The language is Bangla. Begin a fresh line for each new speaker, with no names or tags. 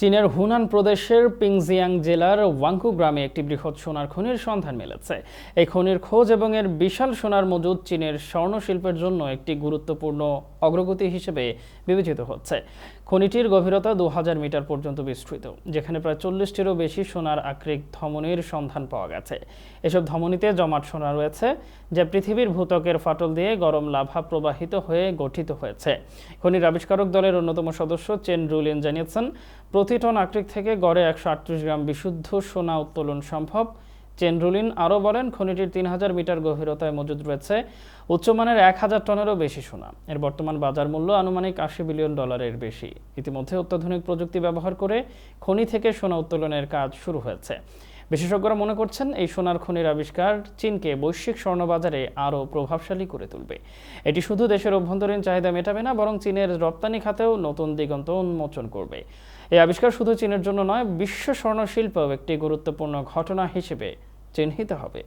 চীনের হুনান প্রদেশের পিংজিয়াং জেলার ওয়াংকু গ্রামে একটি বৃহৎ সোনার খনির সন্ধান মিলেছে। এই খনির খোঁজ এবং এর বিশাল সোনার মজুদ চীনের স্বর্ণ শিল্পের জন্য একটি গুরুত্বপূর্ণ অগ্রগতি হিসেবে বিবেচিত হচ্ছে। খনিটির গভীরতা দু হাজার মিটার পর্যন্ত বিস্তৃত, যেখানে প্রায় চল্লিশটিরও বেশি সোনার আকরিক ধমনির সন্ধান পাওয়া গেছে। এসব ধমনিতে জমাট সোনা রয়েছে, যা পৃথিবীর ভূত্বকের ফাটল দিয়ে গরম লাভা প্রবাহিত হয়ে গঠিত হয়েছে। খনির আবিষ্কারক দলের অন্যতম সদস্য চেন রুলিন জানিয়েছেন প্রতি টন আকরিক থেকে গড়ে একশো আটত্রিশ গ্রাম বিশুদ্ধ সোনা উত্তোলন সম্ভব। চেনরুলিন আরও বলেন, খনিটির তিন হাজার মিটার গভীরতায় মজুদ রয়েছে। উচ্চমানের এক হাজার টনেরও বেশি সোনা। এর বর্তমান বাজার মূল্য আনুমানিক আশি বিলিয়ন ডলারের বেশি। ইতিমধ্যে অত্যাধুনিক প্রযুক্তি ব্যবহার করে খনি থেকে সোনা উত্তোলনের কাজ শুরু হয়েছে। বিশেষজ্ঞরা মনে করছেন এই সোনার খনির আবিষ্কার চীনকে বৈশ্বিক স্বর্ণবাজারে আরও প্রভাবশালী করে তুলবে। এটি শুধু দেশের অভ্যন্তরীণ চাহিদা মেটাবে না, বরং চীনের রপ্তানি খাতেও নতুন দিগন্ত উন্মোচন করবে। এই আবিষ্কার শুধু চীনের জন্য নয়, বিশ্ব স্বর্ণশিল্পেও একটি গুরুত্বপূর্ণ ঘটনা হিসেবে চিহ্নিত হবে।